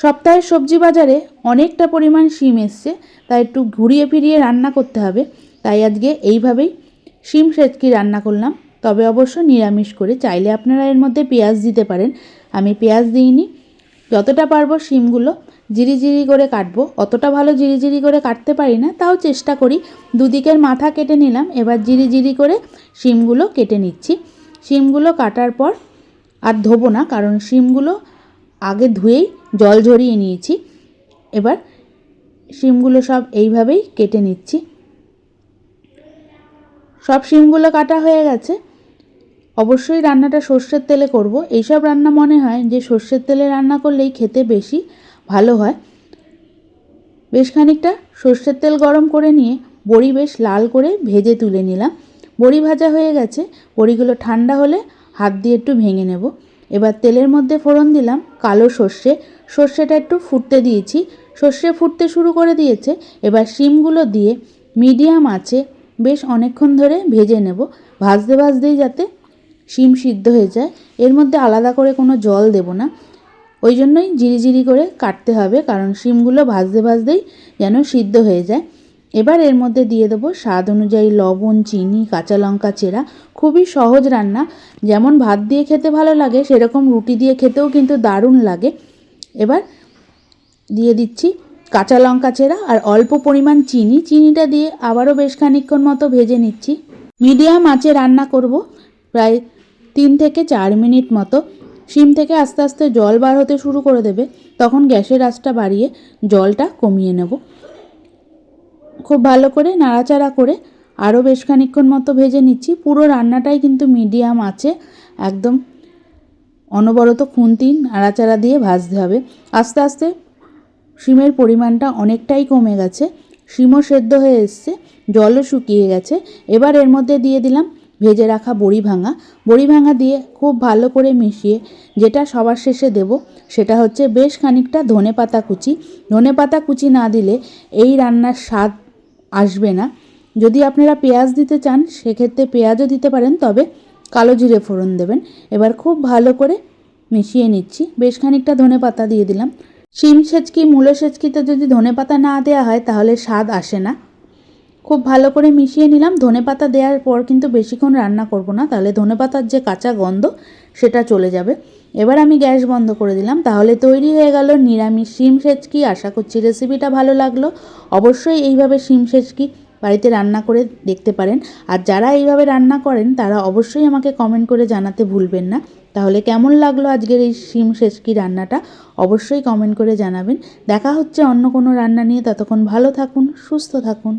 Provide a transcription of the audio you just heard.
সপ্তাহের সবজি বাজারে অনেকটা পরিমাণ শিম এসছে, তাই একটু ঘুরিয়ে ফিরিয়ে রান্না করতে হবে। তাই আজকে এইভাবেই শিম সেচকি রান্না করলাম। তবে অবশ্য নিরামিষ করে চাইলে আপনারা এর মধ্যে পেঁয়াজ দিতে পারেন। আমি পেঁয়াজ দিইনি। যতটা পারব শিমগুলো জিরি জিরি করে কাটবো। অতটা ভালো জিরি জিরি করে কাটতে পারি না, তাও চেষ্টা করি। দুদিকের মাথা কেটে নিলাম, এবার জিরি জিরি করে শিমগুলো কেটে নিচ্ছি। শিমগুলো কাটার পর আর ধোবো না, কারণ শিমগুলো আগে ধুয়েই জল ঝরিয়ে নিয়েছি। এবার শিমগুলো সব এইভাবেই কেটে নিচ্ছি। সব শিমগুলো কাটা হয়ে গেছে। অবশ্যই রান্নাটা সর্ষের তেলে করব। এইসব রান্না মনে হয় যে সর্ষের তেলে রান্না করলেই খেতে বেশি ভালো হয়। বেশ খানিকটা সর্ষের তেল গরম করে নিয়ে বড়ি বেশ লাল করে ভেজে তুলে নিলাম। বড়ি ভাজা হয়ে গেছে। বড়িগুলো ঠান্ডা হলে হাত দিয়ে একটু ভেঙে নেব। এবার তেলের মধ্যে ফোড়ন দিলাম, কালো সর্ষে। সর্ষেটা একটু ফুটতে দিয়েছি। সর্ষে ফুটতে শুরু করে দিয়েছে। এবার শিমগুলো দিয়ে মিডিয়াম আছে বেশ অনেকক্ষণ ধরে ভেজে নেব। ভাজতে ভাজতেই যাতে শিম সিদ্ধ হয়ে যায়। এর মধ্যে আলাদা করে কোনো জল দেব না। ওই জন্যই জিরি করে কাটতে হবে, কারণ শিমগুলো ভাজতে ভাজতেই যেন সিদ্ধ হয়ে যায়। এবার এর মধ্যে দিয়ে দেবো স্বাদ অনুযায়ী লবণ, চিনি, কাঁচা লঙ্কা, চেরা। খুবই সহজ রান্না। যেমন ভাত দিয়ে খেতে ভালো লাগে, সেরকম রুটি দিয়ে খেতেও কিন্তু দারুণ লাগে। এবার দিয়ে দিচ্ছি কাঁচা লঙ্কা, চেরা আর অল্প পরিমাণ চিনি। চিনিটা দিয়ে আবারও বেশ খানিকক্ষণ মতো ভেজে নিচ্ছি। মিডিয়াম আঁচে রান্না করব, প্রায় তিন থেকে চার মিনিট মতো। শিম থেকে আস্তে আস্তে জল বার হতে শুরু করে দেবে। তখন গ্যাসের আঁচটা বাড়িয়ে জলটা কমিয়ে নেব। খুব ভালো করে নাড়াচাড়া করে আরও বেশ খানিকক্ষণ মতো ভেজে নিচ্ছি। পুরো রান্নাটাই কিন্তু মিডিয়াম আছে। একদম অনবরত খুন্তি নাড়াচাড়া দিয়ে ভাজতে হবে। আস্তে আস্তে শিমের পরিমাণটা অনেকটাই কমে গেছে। শিমও সেদ্ধ হয়ে এসছে, জলও শুকিয়ে গেছে। এবার এর মধ্যে দিয়ে দিলাম ভেজে রাখা বড়ি ভাঙা। বড়ি ভাঙা দিয়ে খুব ভালো করে মিশিয়ে যেটা সবার শেষে দেব সেটা হচ্ছে বেশ খানিকটা ধনে পাতা কুচি। ধনে পাতা কুচি না দিলে এই রান্নার স্বাদ আসবে না। যদি আপনারা পেঁয়াজ দিতে চান, সেক্ষেত্রে পেঁয়াজও দিতে পারেন, তবে কালো জিরে ফোড়ন দেবেন। এবার খুব ভালো করে মিশিয়ে নিচ্ছি। বেশ খানিকটা ধনে পাতা দিয়ে দিলাম। শিম সেচকি, মূলো সেচকিতে যদি ধনে পাতা না দেওয়া হয়, তাহলে স্বাদ আসে না। খুব ভালো করে মিশিয়ে নিলাম। ধনে পাতা দেওয়ার পর কিন্তু বেশিক্ষণ রান্না করব না। তাহলে ধনে পাতার যে কাঁচা গন্ধ সেটা চলে যাবে। এবার আমি গ্যাস বন্ধ করে দিলাম। তাহলে তৈরি হয়ে গেল নিরামিষ শিম সেচকি। আশা করছি রেসিপিটা ভালো লাগল। অবশ্যই এইভাবে শিম সেচকি বাড়িতে রান্না করে দেখতে পারেন। আর যারা এইভাবে রান্না করেন, তারা অবশ্যই আমাকে কমেন্ট করে জানাতে ভুলবেন না। তাহলে কেমন লাগল আজকের এই শিম সেচকি রান্নাটা? অবশ্যই কমেন্ট করে জানাবেন। দেখা হচ্ছে অন্য কোনো রান্না নিয়ে। ততক্ষণ ভালো থাকুন, সুস্থ থাকুন।